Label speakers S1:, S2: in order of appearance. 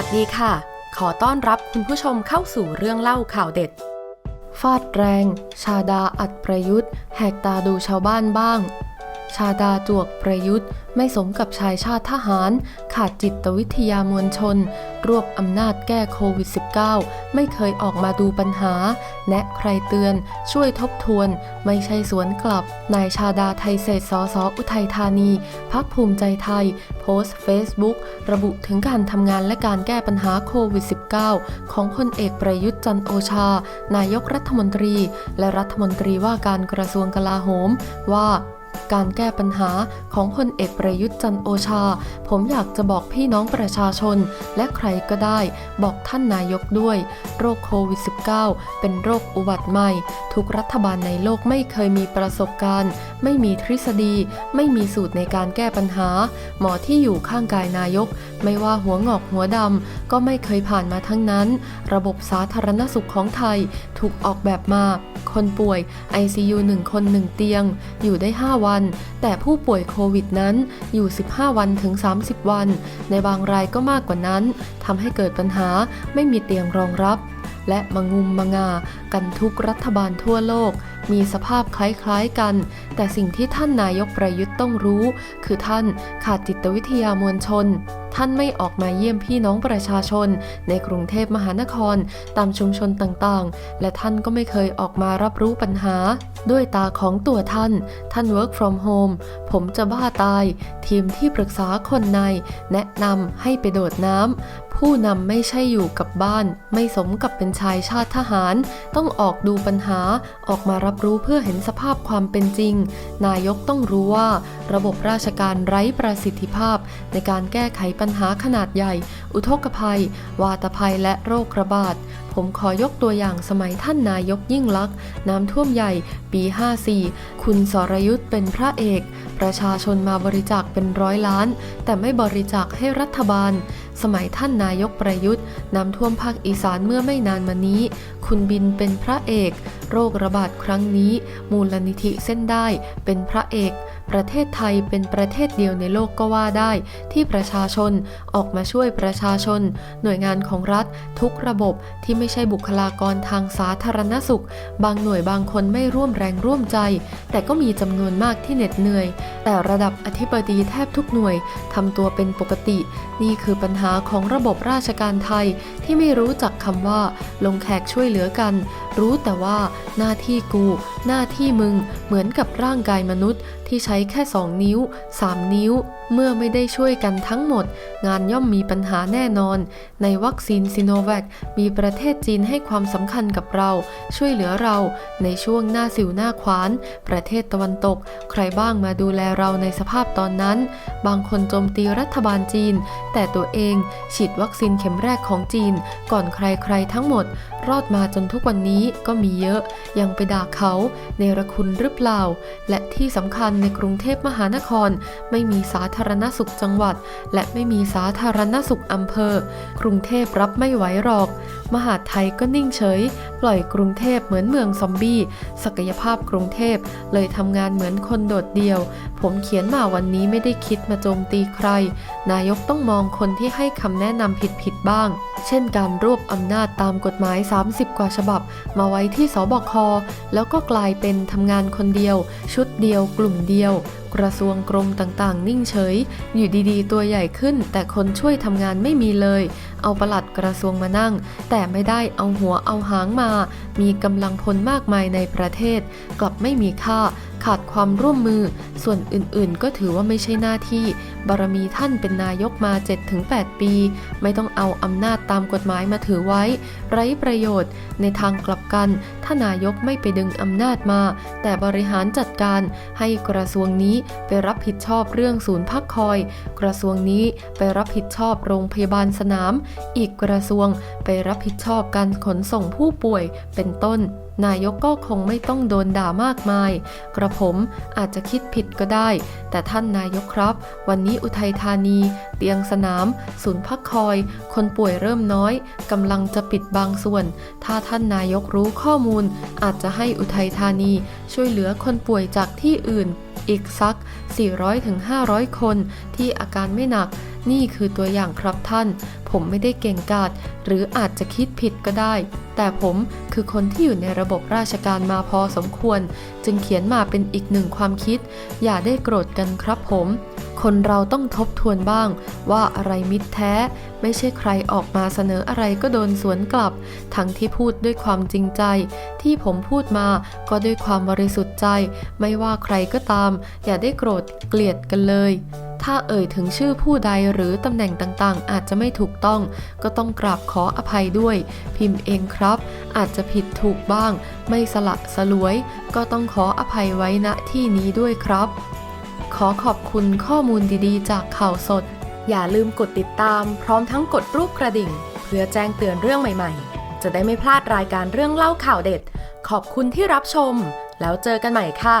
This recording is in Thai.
S1: วัสดีค่ะ ขอต้อนรับคุณผู้ชมเข้าสู่เรื่องเล่าข่าวเด็ด ฟาดแรง ชาดาอัดประยุทธ์ แหกตาดูชาวบ้านบ้าง ชาดาจวกประยุทธ์ ไม่สมกับชายชาติทหาร ขาดจิตวิทยามวลชน รวบอำนาจแก้โควิด -19 ไม่เคยออกมาดูปัญหา แนะใครเตือน ช่วยทบทวน ไม่ใช่สวนกลับ นายชาดาไทยเศรษฐ์สสอุทัยธานี พักภูมิใจไทย โพสต์เฟซบุ๊กระบุถึงการทำงานและการแก้ปัญหาโควิด -19 ของพลเอกประยุทธ์จันโอชา นายกรัฐมนตรี และรัฐมนตรีว่าการกระทรวงกลาโหมว่า การแก้ปัญหาของพลเอกประยุทธ์จันโอชา ผมอยากจะบอกพี่น้องประชาชน และใครก็ได้บอกท่านนายกด้วย โรคโควิด -19 เป็นโรคอุบัติใหม่ ทุกรัฐบาลในโลกไม่เคยมีประสบการณ์ ไม่มีทฤษฎี ไม่มีสูตรในการแก้ปัญหา หมอที่อยู่ข้างกายนายก ไม่ว่าหัวงอกหัวดำ ก็ไม่เคยผ่านมาทั้งนั้น ระบบสาธารณสุขของไทยถูกออกแบบมา คนป่วย ICU 1 คน 1 เตียง อยู่ได้ 5 วัน แต่ผู้ป่วยโควิดนั้นอยู่ 15 วันถึง 30 วัน ในบางรายก็มากกว่านั้นทำให้เกิดปัญหาไม่มีเตียงรองรับ และมางุมมงากันทุกรัฐบาลทั่วโลก มีสภาพคล้ายๆกัน แต่สิ่งที่ท่านนายกประยุทธ์ต้องรู้ คือท่านขาดจิตวิทยามวลชน ท่านไม่ออกมาเยี่ยมพี่น้องประชาชน ในกรุงเทพมหานคร ตามชุมชนต่างๆ และท่านก็ไม่เคยออกมารับรู้ปัญหา ด้วยตาของตัวท่าน ท่าน work from home ผมจะบ้าตาย ทีมที่ปรึกษาคนใน แนะนำให้ไปโดดน้ำ ผู้นำไม่ใช่อยู่กับบ้าน ไม่สมกับเป็นชายชาติทหาร ต้องออกดูปัญหาออกมารับรู้เพื่อเห็นสภาพความเป็นจริง นายกต้องรู้ว่า ระบบราชการไร้ประสิทธิภาพ ในการแก้ไขปัญหาขนาดใหญ่ อุทกภัย วาตภัยและโรคระบาด ผมขอยกตัวอย่างสมัยท่านนายกยิ่งลักษณ์น้ำท่วมใหญ่ ปี 54 คุณสรยุทธ์เป็นพระเอก ประชาชนมาบริจาคเป็นร้อยล้าน แต่ไม่บริจาคให้รัฐบาล สมัยท่านนายกประยุทธ์น้ำท่วมภาคอีสานเมื่อไม่นานมานี้ คุณบินเป็นพระเอก โรคระบาดครั้งนี้ มูลนิธิเส้นได้เป็นพระเอก ประเทศไทยเป็นประเทศเดียวในโลกก็ว่าได้ ที่ประชาชนออกมาช่วยประชาชน หน่วยงานของรัฐทุกระบบที่ไม่ใช่บุคลากรทางสาธารณสุข บางหน่วยบางคนไม่ร่วมแรงร่วมใจ แต่ก็มีจำนวนมากที่เหน็ดเหนื่อย แต่ระดับอธิบดีแทบทุกหน่วยทำตัวเป็นปกติ นี่คือปัญหาของระบบราชการไทยที่ไม่รู้จักคำว่า ลงแขกช่วยเหลือกัน รู้แต่ว่าหน้าที่กู หน้าที่มึง เหมือนกับร่างกายมนุษย์ที่ใช้แค่ 2 นิ้ว 3 นิ้ว เมื่อไม่ได้ช่วยกันทั้งหมด งานย่อมมีปัญหาแน่นอน ในวัคซีนซิโนแวคมีประเทศจีนให้ความสำคัญกับเรา ช่วยเหลือเรา ในช่วงหน้าสิวหน้าขวาน ประเทศตะวันตก ใครบ้างมาดูแลเราในสภาพตอนนั้น บางคนโจมตีรัฐบาลจีน แต่ตัวเองฉีดวัคซีนเข็มแรกของจีน ก่อนใครๆทั้งหมด รอดมาจนทุกวันนี้ก็มีเยอะ ยังไปด่าเขาเนรคุณหรือเปล่า และที่สำคัญในกรุงเทพมหานครไม่มีสาธธารณสุขจังหวัด และไม่มีสาธารณสุขอำเภอ กรุงเทพรับไม่ไหวหรอก มหาดไทยก็นิ่งเฉย ปล่อยกรุงเทพเหมือนเมืองซอมบี้ ศักยภาพกรุงเทพเลยทำงานเหมือนคนโดดเดี่ยว ผมเขียนมาวันนี้ไม่ได้คิดมาโจมตีใคร นายกต้องมองคนที่ให้คำแนะนำผิดๆบ้าง เช่นการรวบอำนาจตามกฎหมาย 30 กว่าฉบับ มาไว้ที่สบค แล้วก็กลายเป็นทำงานคนเดียว ชุดเดียว กลุ่มเดียว กระทรวงกรมต่างๆ นิ่งเฉย อยู่ดีๆ ตัวใหญ่ขึ้น แต่คนช่วยทำงานไม่มีเลย เอาประหลัดกระทรวงมานั่ง แต่ไม่ได้เอาหัวเอาหางมาามีกำลังพลมากมายในประเทศ กลับไม่มีค่า ขาดความร่วมมือ ส่วนอื่นๆ ก็ถือว่าไม่ใช่หน้าที่ บารมีท่านเป็นนายกมา 7-8 ปี ไม่ต้องเอาอำนาจตามกฎหมายมาถือไว้ ไร้ประโยชน์ ในทางกลับกัน ถ้านายกไม่ไปดึงอำนาจมา แต่บริหารจัดการให้กระทรวงนี้ไปรับผิดชอบเรื่องศูนย์พักคอย กระทรวงนี้ไปรับผิดชอบโรงพยาบาลสนาม อีกกระทรวงไปรับผิดชอบการขนส่งผู้ป่วยเป็นต้น นายกก็คงไม่ต้องโดนด่ามากมาย กระผมอาจจะคิดผิดก็ได้ แต่ท่านนายกครับ วันนี้อุทัยธานี เตียงสนาม ศูนย์พักคอย คนป่วยเริ่มน้อยกำลังจะปิดบางส่วน ถ้าท่านนายกรู้ข้อมูล อาจจะให้อุทัยธานี ช่วยเหลือคนป่วยจากที่อื่น อีกสัก 400-500 คนที่อาการไม่หนักนี่คือตัวอย่างครับท่านผมไม่ได้เก่งกาจหรืออาจจะคิดผิดก็ได้ แต่ผมคือคนที่อยู่ในระบบราชการมาพอสมควร จึงเขียนมาเป็นอีกหนึ่งความคิด อย่าได้โกรธกันครับผม คนเราต้องทบทวนบ้าง ว่าอะไรมิตรแท้ ไม่ใช่ใครออกมาเสนออะไรก็โดนสวนกลับ ทั้งที่พูดด้วยความจริงใจ ที่ผมพูดมาก็ด้วยความบริสุทธิ์ใจ ไม่ว่าใครก็ตาม อย่าได้โกรธเกลียดกันเลย ถ้าเอ่ยถึงชื่อผู้ใดหรือตำแหน่งต่างๆ อาจจะไม่ถูกต้อง ก็ต้องกราบขออภัยด้วย พิมพ์เองครับ อาจจะผิดถูกบ้าง ไม่สละสลวย ก็ต้องขออภัยไว้ณที่นี้ด้วยครับ ขอขอบคุณข้อมูลดีๆ จากข่าวสด อย่าลืมกดติดตาม พร้อมทั้งกดรูปกระดิ่ง เพื่อแจ้งเตือนเรื่องใหม่ๆ จะได้ไม่พลาดรายการเรื่องเล่าข่าวเด็ด ขอบคุณที่รับชม แล้วเจอกันใหม่ค่ะ